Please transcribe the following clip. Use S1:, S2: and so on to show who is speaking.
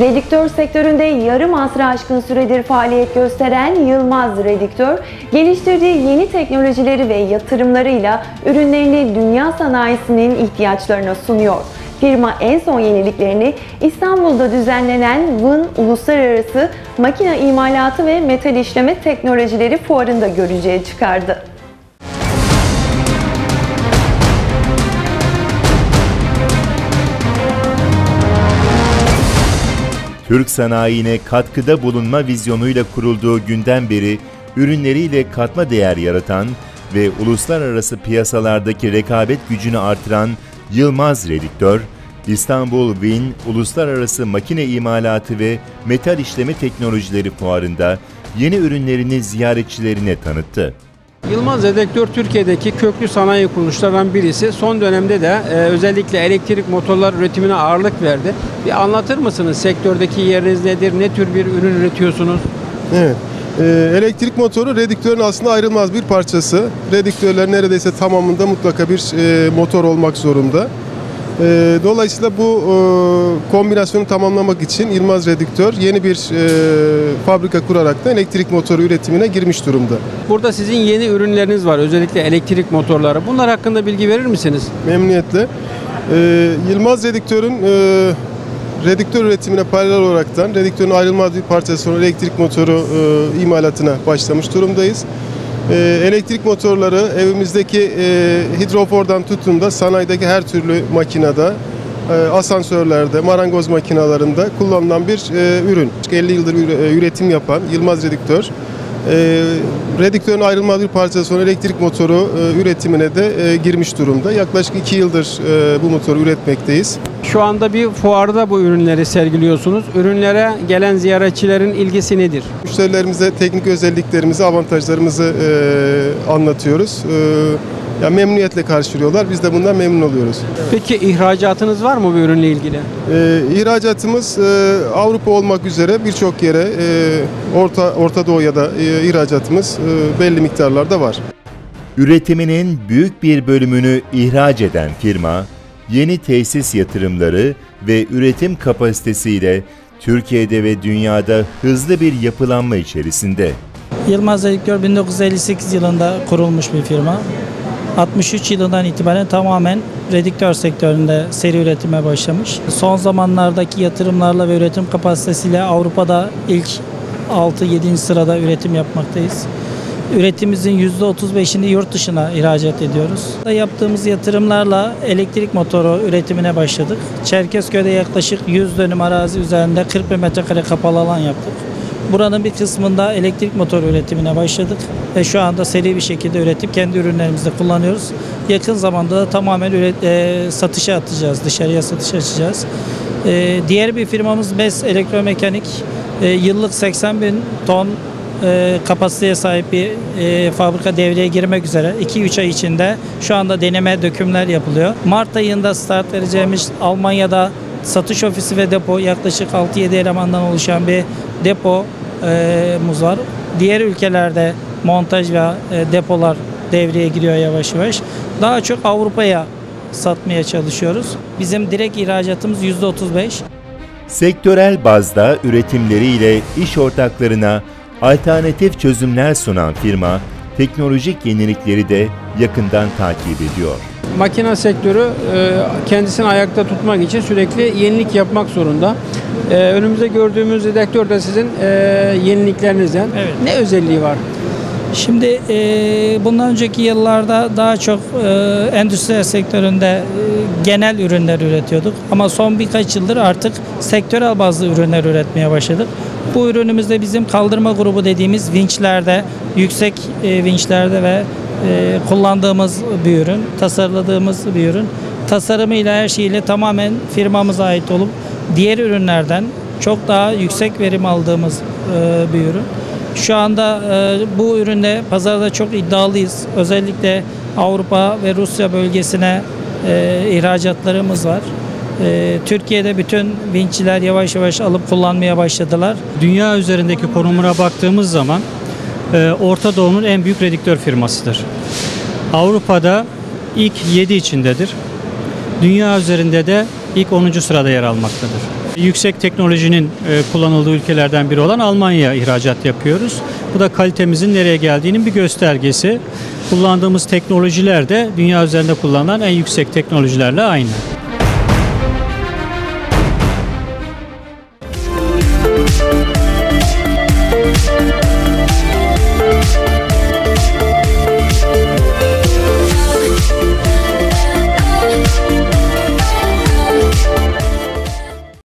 S1: Redüktör sektöründe yarım asra aşkın süredir faaliyet gösteren Yılmaz Redüktör, geliştirdiği yeni teknolojileri ve yatırımlarıyla ürünlerini dünya sanayisinin ihtiyaçlarına sunuyor. Firma en son yeniliklerini İstanbul'da düzenlenen WIN Uluslararası Makine İmalatı ve Metal İşleme Teknolojileri Fuarı'nda görücüye çıkardı.
S2: Türk sanayine katkıda bulunma vizyonuyla kurulduğu günden beri ürünleriyle katma değer yaratan ve uluslararası piyasalardaki rekabet gücünü artıran Yılmaz Redüktör, İstanbul Win Uluslararası Makine İmalatı ve Metal İşleme Teknolojileri Fuarı'nda yeni ürünlerini ziyaretçilerine tanıttı.
S3: Yılmaz Dedektör Türkiye'deki köklü sanayi kuruluşlarından birisi. Son dönemde de e, özellikle elektrik motorlar üretimine ağırlık verdi. Bir anlatır mısınız sektördeki yeriniz nedir? Ne tür bir ürün üretiyorsunuz?
S4: Evet. Ee, elektrik motoru redüktörün aslında ayrılmaz bir parçası. Redüktörler neredeyse tamamında mutlaka bir e, motor olmak zorunda. E, dolayısıyla bu e, kombinasyonu tamamlamak için Yılmaz Redüktör yeni bir e, fabrika kurarak da elektrik motoru üretimine girmiş durumda.
S3: Burada sizin yeni ürünleriniz var. Özellikle elektrik motorları. Bunlar hakkında bilgi verir misiniz?
S4: Memnuniyetle. E, Yılmaz Redüktör'ün e, redüktör üretimine paralel olaraktan redüktörün ayrılmaz bir parçası olan elektrik motoru e, imalatına başlamış durumdayız. E, elektrik motorları evimizdeki e, hidrofordan tutun da sanayideki her türlü makinede, asansörlerde, marangoz makinalarında kullanılan bir e, ürün. 50 yıldır üre- üretim yapan Yılmaz Redüktör. E, redüktörün ayrılmaz bir parçası olan elektrik motoru e, üretimine de e, girmiş durumda. Yaklaşık 2 yıldır e, bu motoru üretmekteyiz.
S3: Şu anda bir fuarda bu ürünleri sergiliyorsunuz. Ürünlere gelen ziyaretçilerin ilgisi nedir?
S4: Müşterilerimize teknik özelliklerimizi, avantajlarımızı e, anlatıyoruz. E, ya memnuniyetle karşılıyorlar. Biz de bundan memnun oluyoruz.
S3: Peki ihracatınız var mı bu ürünle ilgili?
S4: E, ihracatımız e, Avrupa olmak üzere birçok yere e, Orta Orta Doğu'ya da e, ihracatımız e, belli miktarlarda var.
S2: Üretiminin büyük bir bölümünü ihraç eden firma, yeni tesis yatırımları ve üretim kapasitesiyle Türkiye'de ve dünyada hızlı bir yapılanma içerisinde.
S5: Yılmaz Editör 1958 yılında kurulmuş bir firma. 63 yılından itibaren tamamen redüktör sektöründe seri üretime başlamış. Son zamanlardaki yatırımlarla ve üretim kapasitesiyle Avrupa'da ilk 6-7. sırada üretim yapmaktayız. Üretimimizin %35'ini yurt dışına ihracat ediyoruz. Yaptığımız yatırımlarla elektrik motoru üretimine başladık. Çerkezköy'de yaklaşık 100 dönüm arazi üzerinde 40 bin metrekare kapalı alan yaptık. Buranın bir kısmında elektrik motoru üretimine başladık ve şu anda seri bir şekilde üretip kendi ürünlerimizde kullanıyoruz. Yakın zamanda da tamamen üret, e, satışa atacağız, dışarıya satış açacağız. E, diğer bir firmamız BES Elektromekanik. E, yıllık 80 bin ton e, kapasiteye sahip bir e, fabrika devreye girmek üzere 2-3 ay içinde şu anda deneme dökümler yapılıyor. Mart ayında start vereceğimiz Almanya'da satış ofisi ve depo yaklaşık 6-7 elemandan oluşan bir depomuz var. Diğer ülkelerde montaj ve e, depolar devreye giriyor yavaş yavaş. Daha çok Avrupa'ya satmaya çalışıyoruz. Bizim direkt ihracatımız %35.
S2: Sektörel bazda üretimleriyle iş ortaklarına alternatif çözümler sunan firma, teknolojik yenilikleri de yakından takip ediyor.
S3: Makine sektörü e, kendisini ayakta tutmak için sürekli yenilik yapmak zorunda. E, önümüzde gördüğümüz dedektör de sizin e, yeniliklerinizden.
S5: Evet.
S3: Ne özelliği var?
S5: Şimdi e, bundan önceki yıllarda daha çok e, endüstriyel sektöründe e, genel ürünler üretiyorduk. Ama son birkaç yıldır artık sektörel bazlı ürünler üretmeye başladık. Bu ürünümüzde bizim kaldırma grubu dediğimiz vinçlerde, yüksek e, vinçlerde ve e, kullandığımız bir ürün, tasarladığımız bir ürün. Tasarımıyla her şeyiyle tamamen firmamıza ait olup diğer ürünlerden çok daha yüksek verim aldığımız e, bir ürün. Şu anda e, bu üründe pazarda çok iddialıyız. Özellikle Avrupa ve Rusya bölgesine e, ihracatlarımız var. E, Türkiye'de bütün vinççiler yavaş yavaş alıp kullanmaya başladılar.
S6: Dünya üzerindeki konumuna baktığımız zaman Orta Doğu'nun en büyük redüktör firmasıdır. Avrupa'da ilk 7 içindedir. Dünya üzerinde de ilk 10. sırada yer almaktadır. Yüksek teknolojinin e, kullanıldığı ülkelerden biri olan Almanya ihracat yapıyoruz. Bu da kalitemizin nereye geldiğinin bir göstergesi. Kullandığımız teknolojiler de dünya üzerinde kullanılan en yüksek teknolojilerle aynı.